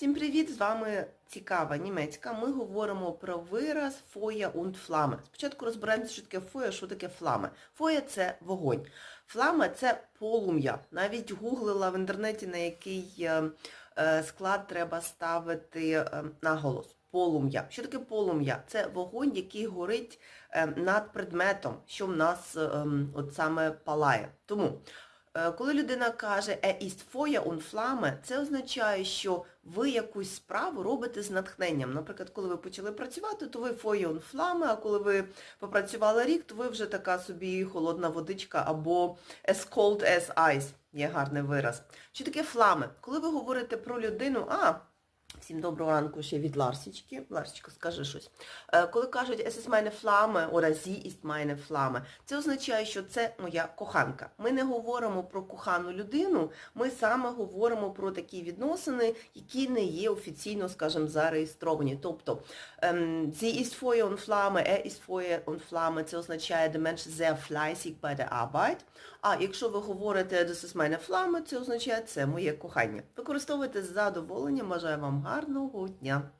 Всім привіт! З вами цікава німецька. Ми говоримо про вираз фоя und фламе. Спочатку розберемося, що таке фоя, що таке фламе. Фоя це вогонь. Флама це полум'я. Навіть гуглила в інтернеті, на який е, е, склад треба ставити е, наголос. Полум'я. Що таке полум'я? Це вогонь, який горить над предметом, що в нас ем, от саме палає. Тому Коли людина каже «Er ist Feuer und Flamme», це означає, що ви якусь справу робите з натхненням. Наприклад, коли ви почали працювати, то ви Feuer und Flamme, а коли ви попрацювали рік, то ви вже така собі холодна водичка або as cold as ice. Є гарний вираз. Що таке «фламе»? Коли ви говорите про людину, а, всім доброго ранку ще від Ларсічки. Ларсічка, скажи щось. Е, Коли кажуть «Es ist meine Flamme» oder «Sie ist meine Flamme», це означає, що це моя коханка. Ми не говоримо про кохану людину, ми саме говоримо про такі відносини, які не є офіційно, скажімо, зареєстровані. Тобто ем, «Sie ist Feuer und Flamme», «Er ist Feuer und Flamme» – це означає «Der Mensch sehr fleißig bei der Arbeit». А якщо ви говорите «Das ist meine Flamme», це означає «Це моє кохання». Використовуйте з задоволенням. Бажаю вам гарного дня.